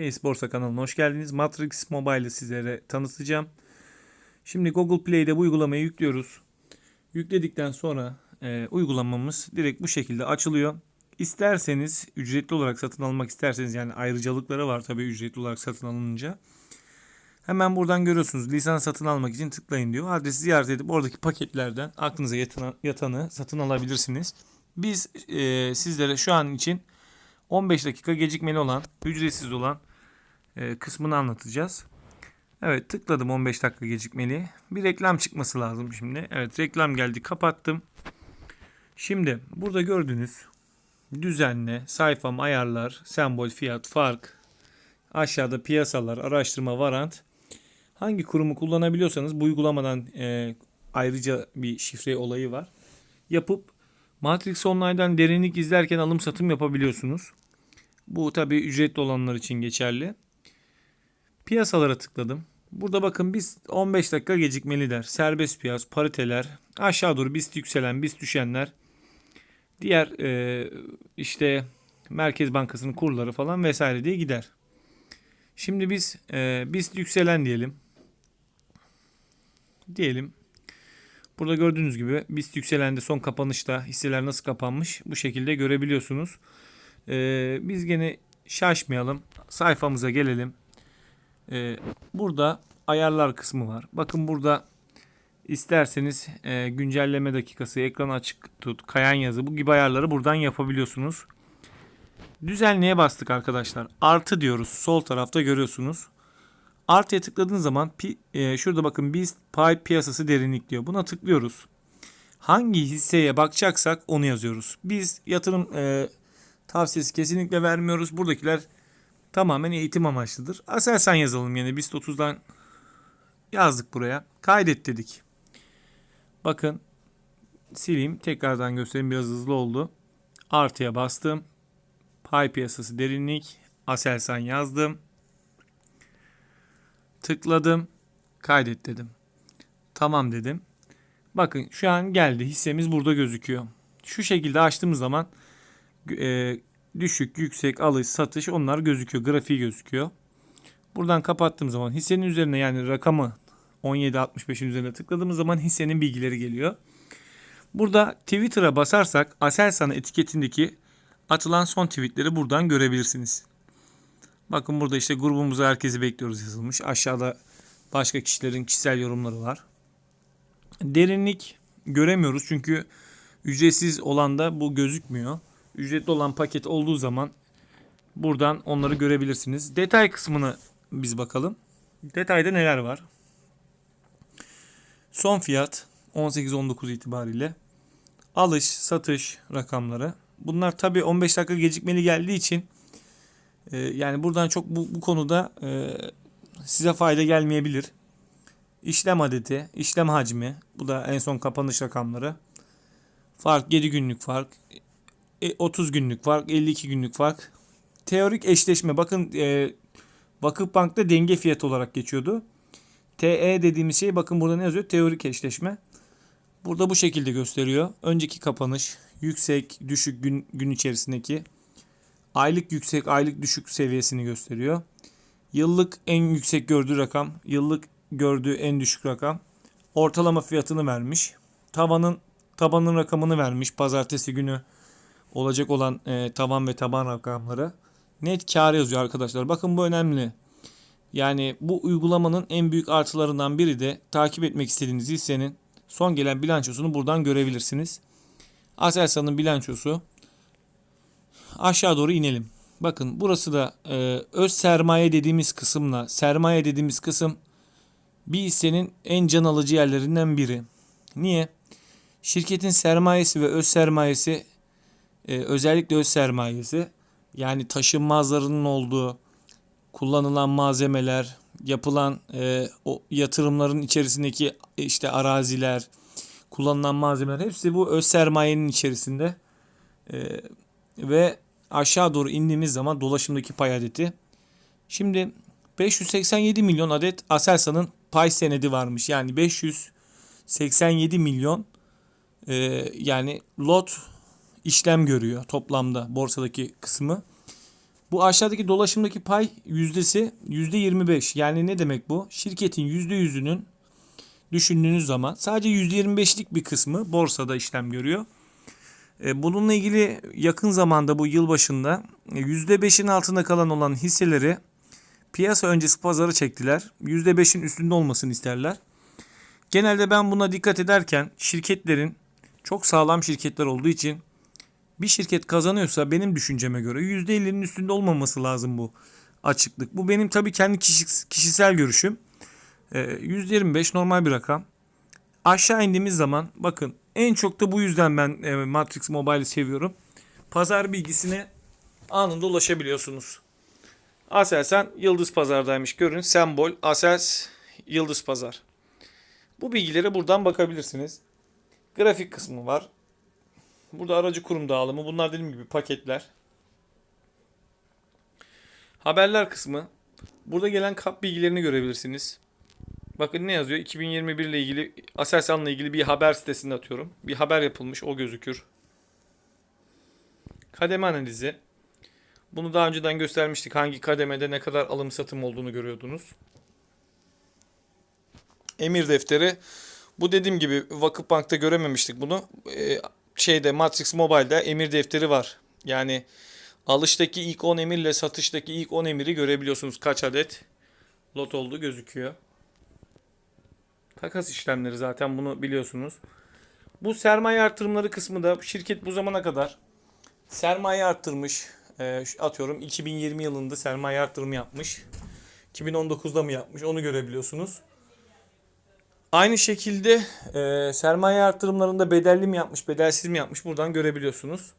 Base Borsa kanalına hoş geldiniz. Matrix Mobile'ı sizlere tanıtacağım. Şimdi Google Play'de bu uygulamayı yüklüyoruz. Yükledikten sonra e, uygulamamız direkt bu şekilde açılıyor. İsterseniz ücretli olarak satın almak isterseniz yani ayrıcalıkları var tabii ücretli olarak satın alınınca. Hemen buradan görüyorsunuz lisans satın almak için tıklayın diyor. Adresi ziyaret edip oradaki paketlerden aklınıza yatana, yatanı satın alabilirsiniz. Biz e, sizlere şu an için 15 dakika gecikmeli olan, ücretsiz olan e, kısmını anlatacağız. Evet tıkladım 15 dakika gecikmeli. Bir reklam çıkması lazım şimdi. Evet reklam geldi kapattım. Şimdi burada gördüğünüz düzenle, sayfam, ayarlar, sembol, fiyat, fark, aşağıda piyasalar, araştırma, varant. Hangi kurumu kullanabiliyorsanız bu uygulamadan e, ayrıca bir şifre olayı var. Yapıp Matrix Online'dan derinlik izlerken alım satım yapabiliyorsunuz. Bu tabi ücretli olanlar için geçerli. Piyasalara tıkladım. Burada bakın biz 15 dakika gecikmeli der. Serbest piyas, pariteler, aşağı doğru BIST yükselen, BIST düşenler. Diğer e, işte Merkez Bankası'nın kurları falan vesaire diye gider. Şimdi biz e, BIST yükselen diyelim. Diyelim. Burada gördüğünüz gibi BIST yükselende son kapanışta hisseler nasıl kapanmış bu şekilde görebiliyorsunuz. Ee, biz gene şaşmayalım. Sayfamıza gelelim. Ee, burada ayarlar kısmı var. Bakın burada isterseniz e, güncelleme dakikası, ekran açık tut, kayan yazı bu gibi ayarları buradan yapabiliyorsunuz. Düzenleye bastık arkadaşlar. Artı diyoruz. Sol tarafta görüyorsunuz. Artıya tıkladığın zaman e, şurada bakın biz pay piyasası derinlik diyor. Buna tıklıyoruz. Hangi hisseye bakacaksak onu yazıyoruz. Biz yatırım e, tavsiyesi kesinlikle vermiyoruz. Buradakiler tamamen eğitim amaçlıdır. Aselsan yazalım yani BIST 30'dan yazdık buraya. Kaydet dedik. Bakın sileyim tekrardan göstereyim biraz hızlı oldu. Artıya bastım. Pay piyasası derinlik. Aselsan yazdım. Tıkladım. Kaydet dedim. Tamam dedim. Bakın şu an geldi. Hissemiz burada gözüküyor. Şu şekilde açtığımız zaman e, düşük, yüksek, alış, satış onlar gözüküyor. Grafiği gözüküyor. Buradan kapattığım zaman hissenin üzerine yani rakamı 17.65'in üzerine tıkladığımız zaman hissenin bilgileri geliyor. Burada Twitter'a basarsak Aselsan etiketindeki atılan son tweetleri buradan görebilirsiniz. Bakın burada işte grubumuza herkesi bekliyoruz yazılmış. Aşağıda başka kişilerin kişisel yorumları var. Derinlik göremiyoruz çünkü ücretsiz olan da bu gözükmüyor. Ücretli olan paket olduğu zaman buradan onları görebilirsiniz. Detay kısmını biz bakalım. Detayda neler var? Son fiyat 18-19 itibariyle alış, satış rakamları. Bunlar tabi 15 dakika gecikmeli geldiği için e, yani buradan çok bu, bu konuda e, size fayda gelmeyebilir. İşlem adeti, işlem hacmi. Bu da en son kapanış rakamları. Fark 7 günlük fark. 30 günlük fark, 52 günlük fark. Teorik eşleşme. Bakın e, Vakıfbank'ta denge fiyatı olarak geçiyordu. TE dediğimiz şey bakın burada ne yazıyor? Teorik eşleşme. Burada bu şekilde gösteriyor. Önceki kapanış, yüksek, düşük gün, gün içerisindeki aylık yüksek, aylık düşük seviyesini gösteriyor. Yıllık en yüksek gördüğü rakam, yıllık gördüğü en düşük rakam. Ortalama fiyatını vermiş. Tavanın tabanın rakamını vermiş. Pazartesi günü olacak olan e, tavan ve taban rakamları. Net kar yazıyor arkadaşlar. Bakın bu önemli. Yani bu uygulamanın en büyük artılarından biri de takip etmek istediğiniz hissenin son gelen bilançosunu buradan görebilirsiniz. Aselsan'ın bilançosu aşağı doğru inelim. Bakın burası da e, öz sermaye dediğimiz kısımla sermaye dediğimiz kısım bir hissenin en can alıcı yerlerinden biri. Niye? Şirketin sermayesi ve öz sermayesi e, özellikle öz sermayesi yani taşınmazlarının olduğu kullanılan malzemeler, yapılan e, o yatırımların içerisindeki işte araziler, kullanılan malzemeler hepsi bu öz sermayenin içerisinde. E, ve aşağı doğru indiğimiz zaman dolaşımdaki pay adeti. Şimdi 587 milyon adet Aselsan'ın pay senedi varmış. Yani 587 milyon e, yani lot işlem görüyor toplamda borsadaki kısmı. Bu aşağıdaki dolaşımdaki pay yüzdesi %25. Yani ne demek bu? Şirketin %100'ünün düşündüğünüz zaman sadece %25'lik bir kısmı borsada işlem görüyor. E, Bununla ilgili yakın zamanda bu yıl başında e, %5'in altında kalan olan hisseleri piyasa öncesi pazara çektiler. %5'in üstünde olmasını isterler. Genelde ben buna dikkat ederken şirketlerin çok sağlam şirketler olduğu için bir şirket kazanıyorsa benim düşünceme göre %50'nin üstünde olmaması lazım bu açıklık. Bu benim tabii kendi kişi- kişisel görüşüm. Ee, %25 normal bir rakam. Aşağı indiğimiz zaman bakın en çok da bu yüzden ben e, Matrix Mobile'i seviyorum. Pazar bilgisine anında ulaşabiliyorsunuz. Aselsan Yıldız Pazar'daymış. Görün sembol Asels Yıldız Pazar. Bu bilgilere buradan bakabilirsiniz. Grafik kısmı var. Burada aracı kurum dağılımı. Bunlar dediğim gibi paketler. Haberler kısmı. Burada gelen kap bilgilerini görebilirsiniz. Bakın ne yazıyor? 2021 ile ilgili Aselsan'la ilgili bir haber sitesinde atıyorum. Bir haber yapılmış o gözükür. Kademe analizi. Bunu daha önceden göstermiştik. Hangi kademede ne kadar alım satım olduğunu görüyordunuz. Emir defteri. Bu dediğim gibi Vakıfbank'ta görememiştik bunu. Ee, şeyde Matrix Mobile'da emir defteri var. Yani alıştaki ilk 10 emirle satıştaki ilk 10 emiri görebiliyorsunuz. Kaç adet lot olduğu gözüküyor. Takas işlemleri zaten bunu biliyorsunuz. Bu sermaye artırımları kısmı da şirket bu zamana kadar sermaye arttırmış. Şu- atıyorum 2020 yılında sermaye artırımı yapmış. 2019'da mı yapmış onu görebiliyorsunuz. Aynı şekilde e, sermaye artırımlarında bedelli mi yapmış, bedelsiz mi yapmış buradan görebiliyorsunuz.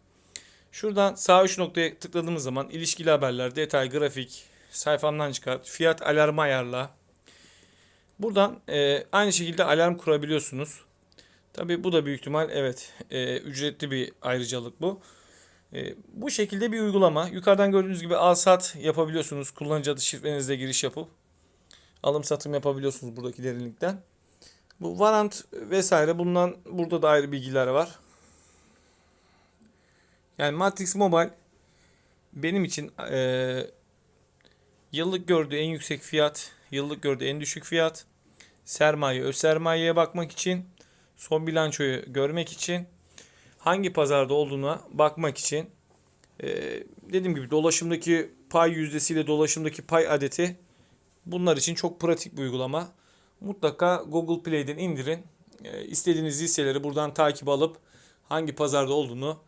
Şuradan sağ üç noktaya tıkladığımız zaman ilişkili haberler, detay, grafik, sayfamdan çıkart, fiyat alarmı ayarla. Buradan e, aynı şekilde alarm kurabiliyorsunuz. Tabi bu da büyük ihtimal evet e, ücretli bir ayrıcalık bu. E, bu şekilde bir uygulama. Yukarıdan gördüğünüz gibi al sat yapabiliyorsunuz. Kullanıcı adı şifrenizle giriş yapıp alım satım yapabiliyorsunuz buradaki derinlikten. Bu varant vesaire bundan burada da ayrı bilgiler var. Yani Matrix Mobile benim için eee, yıllık gördüğü en yüksek fiyat, yıllık gördüğü en düşük fiyat, sermaye, öz sermayeye bakmak için, son bilançoyu görmek için, hangi pazarda olduğuna bakmak için, eee, dediğim gibi dolaşımdaki pay yüzdesiyle dolaşımdaki pay adeti bunlar için çok pratik bir uygulama. Mutlaka Google Play'den indirin. E, istediğiniz hisseleri buradan takip alıp hangi pazarda olduğunu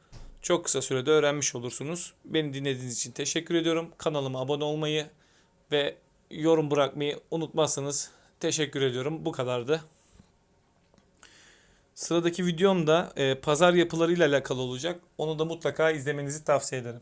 çok kısa sürede öğrenmiş olursunuz. Beni dinlediğiniz için teşekkür ediyorum. Kanalıma abone olmayı ve yorum bırakmayı unutmazsanız teşekkür ediyorum. Bu kadardı. Sıradaki videom da e, pazar yapılarıyla alakalı olacak. Onu da mutlaka izlemenizi tavsiye ederim.